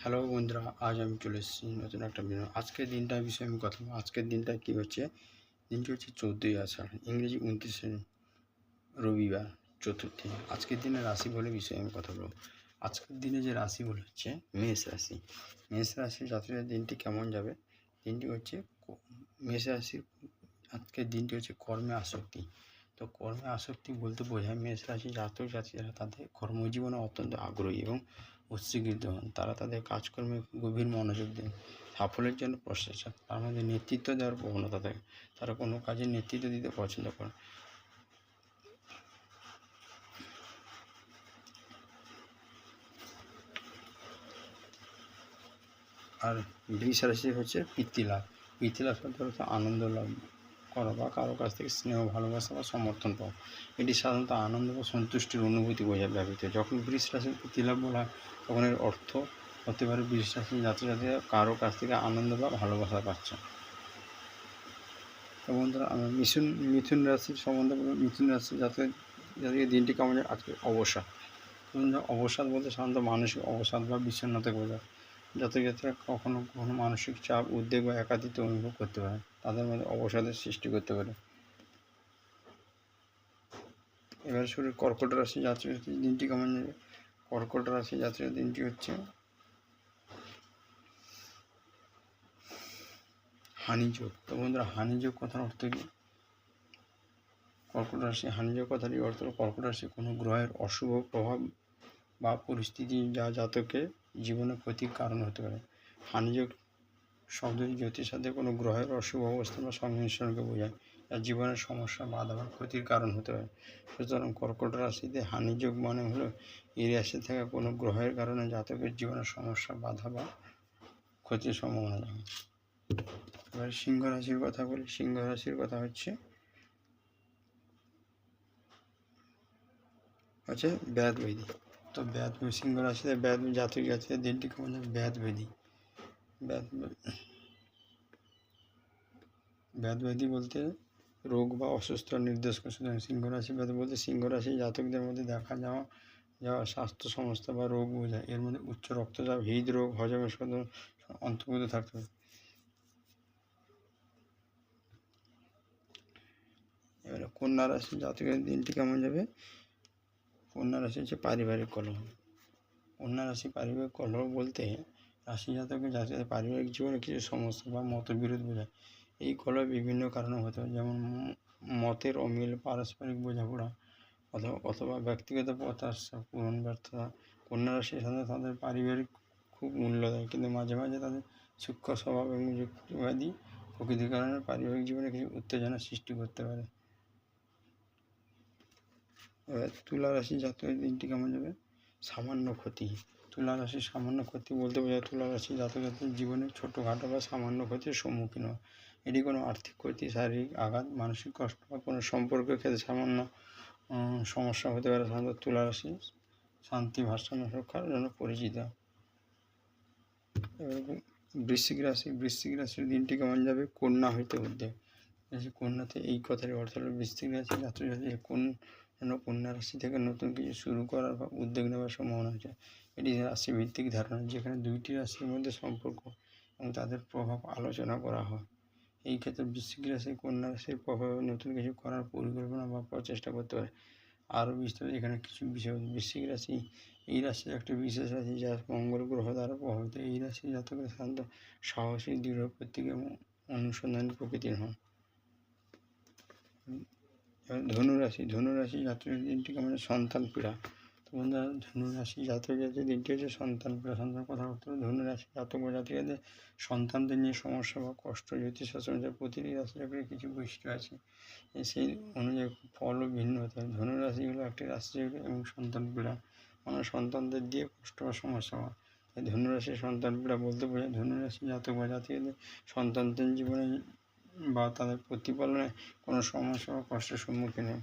Hello বন্ধুরা, আজ আমি চলে এসেছি নতুন একটা ভিডিও আজকের দিনটার বিষয়ে আমি কথা বলব। আজকের দিনটা কী হচ্ছে? দিনটি হচ্ছে চোদ্দোই আষাঢ়, ইংরেজি উনত্রিশে রবিবার, চতুর্থী আজকের দিনে রাশি বলে বিষয়ে আমি কথা বলব। আজকের দিনে যে রাশি বলে হচ্ছে, মেষ রাশি। মেষ রাশির যাত্রীদের দিনটি কেমন যাবে? দিনটি হচ্ছে মেষ রাশির আজকের দিনটি হচ্ছে কর্মে আসক্তি। তো কর্মে আসক্তি বলতে বোঝায় মেষ রাশি জাতক জাতিরা তাদের কর্মজীবনে অত্যন্ত আগ্রহী এবং উৎসীকৃত হন। তারা তাদের কাজকর্মে গভীর মনোযোগ দেন, সাফল্যের জন্য প্রচেষ্টা তার মধ্যে নেতৃত্ব দেওয়ার প্রবণতা থাকে। তারা কোনো কাজে নেতৃত্ব দিতে পছন্দ করে আর বৃষ হচ্ছে পিতৃলাভ। পিতৃলাভ হচ্ছে আনন্দ লাভ করা বা কারও কাছ থেকে স্নেহ, ভালোবাসা বা সমর্থন পাওয়া এটি সাধারণত আনন্দ বা সন্তুষ্টির অনুভূতি বোঝায় ব্যবহৃত যখন বৃষ রাশির প্রতিলাভ বলা হয়, তখন এর অর্থ হতে পারে বৃষ রাশির ছাত্রছাত্রীরা কারও কাছ থেকে আনন্দ বা ভালোবাসা পাচ্ছে। বন্ধুরা মিথুন মিথুন রাশির সম্বন্ধে মিথুন রাশি যাতে যাদের দিনটি কেমন আজকে অবসাদ। অবসাদ বলতে সাধারণত মানসিক অবসাদ বা বিষণ্ণতা বোঝায়। যাতে যাত্রীরা কখনো কখনো মানসিক চাপ, উদ্বেগ বা একাকিত্ব অনুভব করতে পারে। তাদের মধ্যে অবসাদের সৃষ্টি করতে পারে। এবার শুরু কর্কট রাশি যাত্রীর দিনটি কেমন যাবে কর্কট রাশি যাত্রীর দিনটি হচ্ছে হানিযোগ। তো বন্ধুরা, হানিযোগ কথার অর্থ কি? কর্কট রাশি, হানিযোগ কথাটি অর্থ কর্কট রাশি কোনো গ্রহের অশুভ প্রভাব বা পরিস্থিতি যা জাতকে জীবনে ক্ষতির কারণ হতে পারে। হানিযোগ শব্দটি জ্যোতিষ সাথে কোনো গ্রহের অশুভ অবস্থা বা সংমিশ্রণকে বোঝায়, যা জীবনের সমস্যা, বাধা বা ক্ষতির কারণ হতে পারে। সুতরাং কর্কট রাশিতে হানিযোগ মানে হলো, এই রাশি থাকা কোনো গ্রহের কারণে জাতকের জীবনের সমস্যা, বাধা বা ক্ষতির সম্ভাবনা থাকে এবার সিংহ রাশির কথা বলি। সিংহ রাশির কথা হচ্ছে হচ্ছে ব্যাধ তো ব্যাধ সিংহ রাশিতে ব্যাধ জাতক জাতির দিনটি কেমন যাবে ব্যাধ বেদি ব্যাধ ব্যাধ ব্যাধি বলতে রোগ বা অসুস্থ নির্দেশ করে সুতরাং সিংহ রাশি ব্যাধ বলতে সিংহ রাশি জাতকদের মধ্যে দেখা যাওয়া যাওয়া স্বাস্থ্য সমস্যা বা রোগ বোঝায় এর মধ্যে উচ্চ রক্তচাপ হৃদরোগ হজমের সাথে অন্তর্ভুক্ত থাকতে পারে। এবারে কন্যা রাশি জাতকের দিনটি কেমন যাবে? কন্যা রাশি হচ্ছে পারিবারিক কলহ। কন্যা রাশি পারিবারিক কলহ বলতে রাশি জাতকের জাতকের পারিবারিক জীবনে কিছু সমস্যা বা মতবিরোধ বোঝায়। এই কলহ বিভিন্ন কারণে হতে পারে, যেমন মতের অমিল, পারস্পরিক বোঝাপড়া অথবা অথবা ব্যক্তিগত প্রত্যাশা পূরণ ব্যর্থতা। কন্যা রাশি সাধারণত তাদের পারিবারিক খুব মূল্য দেয়, কিন্তু মাঝে মাঝে তাদের সূক্ষ্ম স্বভাব এবং যুক্তিবাদী প্রকৃতির কারণে পারিবারিক জীবনে কিছু উত্তেজনা সৃষ্টি করতে পারে। তুলা রাশি জাতকের দিনটি কেমন যাবে? সামান্য ক্ষতি। তুলা রাশির সামান্য ক্ষতি বলতে বোঝায় তুলা রাশি জাতক জাতির জীবনে ছোটোখাটো বা সামান্য ক্ষতির সম্মুখীন হয় এটি কোনো আর্থিক ক্ষতি, শারীরিক আঘাত, মানসিক কষ্ট বা কোনো সম্পর্কের ক্ষেত্রে সামান্য সমস্যা হতে পারে। সাধারণত তুলা রাশি শান্তি, ভারসাম্য রক্ষার জন্য পরিচিত। বৃশ্চিক রাশি, বৃশ্চিক রাশির দিনটি কেমন যাবে? কন্যা হইতে উদ্যোগ। কন্যাতে এই কথার অর্থ হলো বৃশ্চিক রাশি ছাত্রছাত্রী কোন যেন কন্যা রাশি থেকে নতুন কিছু শুরু করার বা উদ্যোগ নেওয়ার সম্ভাবনা আছে। এটি রাশিভিত্তিক ধারণা, যেখানে দুইটি রাশির মধ্যে সম্পর্ক এবং তাদের প্রভাব আলোচনা করা হয়। এই ক্ষেত্রে বৃশ্চিক রাশি কন্যা রাশির প্রভাবে নতুন কিছু করার পরিকল্পনা বা প্রচেষ্টা করতে পারে। আরও বিস্তারিত এখানে কিছু বিষয় বৃশ্চিক রাশি। এই রাশি একটি বিশেষ রাশি যা মঙ্গল গ্রহ দ্বারা প্রভাবিত। এই রাশি জাতকের সাধারণত সাহসী, দৃঢ় প্রতীক এবং অনুসন্ধানী প্রকৃতির হন। এবার ধনু রাশি ধনু রাশি জাতকের দিনটি কেমন সন্তান পীড়া। তো বন্ধুরা ধনু রাশি জাতক জাতির দিনটি হচ্ছে সন্তান পীড়া। সন্তান কথা বলতে হবে ধনু রাশি জাতক জাতিকাদের সন্তানদের নিয়ে সমস্যা বা কষ্ট, জ্যোতিষশাস্ত্র অনুযায়ী প্রতিটি রাশি চক্রের কিছু বৈশিষ্ট্য আছে। সেই অনুযায়ী ফলও ভিন্ন হতে পারে। ধনু রাশি হলো একটি রাশি এবং সন্তান পীড়া। মানে সন্তানদের দিয়ে কষ্ট বা সমস্যা হয়। ধনুরাশি সন্তান পীড়া বলতে বোঝায় ধনুরাশি জাতক বা জাতিকাদের সন্তানদের জীবনে বা তাদের প্রতিপালনে কোনো সমস্যা বা কষ্টের সম্মুখীন হয়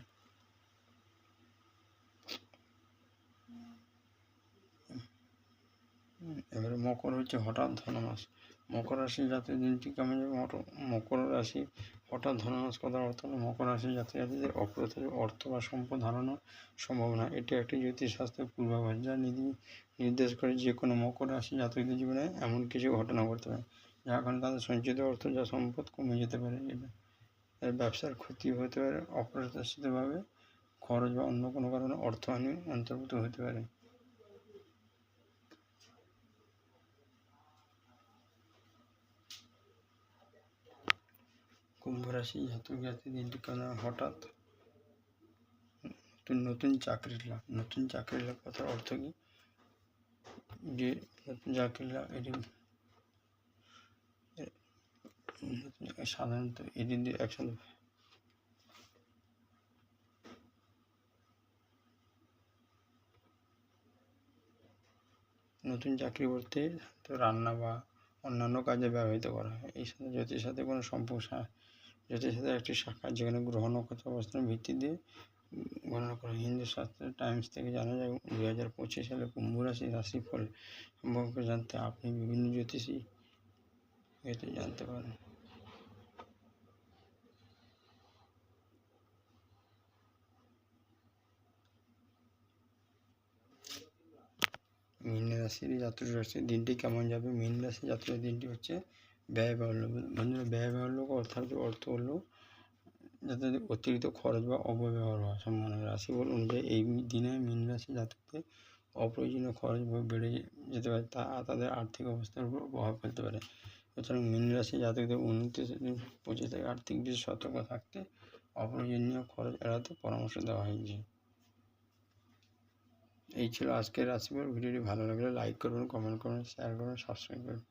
এবারে মকর হচ্ছে হঠাৎ ধনমাস মকর রাশি জাতীয় দিনটি কেমন যাবে মকর- রাশি হঠাৎ ধনমাস কথার অর্থ হলো মকর রাশি জাতি জাতিদের অপ্রত্যাশিত অর্থ বা সম্পদ হারানোর সম্ভাবনা। এটি একটি জ্যোতিষশাস্ত্রের পূর্বাভাস যা নির্দেশ করে যে কোনো মকর রাশি জাতকদের জীবনে এমন কিছু ঘটনা ঘটতে পারে। যার কারণে তাদের সঞ্চিত অর্থ যা সম্পদ কমে যেতে পারে এটা এর ব্যবসার ক্ষতি হতে পারে অপ্রত্যাশিতভাবে খরচ বা অন্য কোনো কারণে অর্থহানি অন্তর্ভুক্ত হতে পারে। কুম্ভ রাশি জাতক জাতি দিনটি কেন হঠাৎ। নতুন নতুন চাকরির লাভ। নতুন চাকরির লাভ কথার অর্থ কি? যে নতুন চাকরির লাভ, এটি এ- নতুন- সাধারণত এটি দিয়ে একসাথে নতুন চাকরি বলতে তো রান্না বা অন্যান্য কাজে ব্যবহৃত করা হয়। এই সাথে জ্যোতির সাথে কোনো সম্পর্ক জ্যোতির সাথে একটি শাখা যেখানে গ্রহ নক্ষত্র অবস্থানের ভিত্তি দিয়ে গণনা করা হিন্দু শাস্ত্রের টাইমস থেকে জানা যায়, দুই হাজার পঁচিশ সালে কুম্ভ রাশি রাশিফল সম্পর্কে জানতে আপনি বিভিন্ন জ্যোতিষী জানতে পারেন মীন রাশির জাতক রাশির দিনটি কেমন যাবে? মীন রাশি জাতকের দিনটি হচ্ছে ব্যয়বহুল। বন্ধুরা, ব্যয়বহুল অর্থাৎ অর্থ হলো, যাতে অতিরিক্ত খরচ বা অপব্যবহার হওয়ার সম্ভাবনা রাশিফল অনুযায়ী এই দিনে মীন রাশি জাতকদের অপ্রয়োজনীয় খরচ বেড়ে যেতে পারে, তা তাদের আর্থিক অবস্থার উপর প্রভাব ফেলতে পারে। সুতরাং মীন রাশি জাতকদের উনত্রিশ পঁচিশ থেকে আর্থিক দিকে সতর্ক থাকতে অপ্রয়োজনীয় খরচ এড়াতে পরামর্শ দেওয়া হয়েছে। এই ছিল আজকের রাশিফল ভিডিওটি ভালো লাগলে লাইক করবেন কমেন্ট করবেন শেয়ার করবেন সাবস্ক্রাইব করবেন।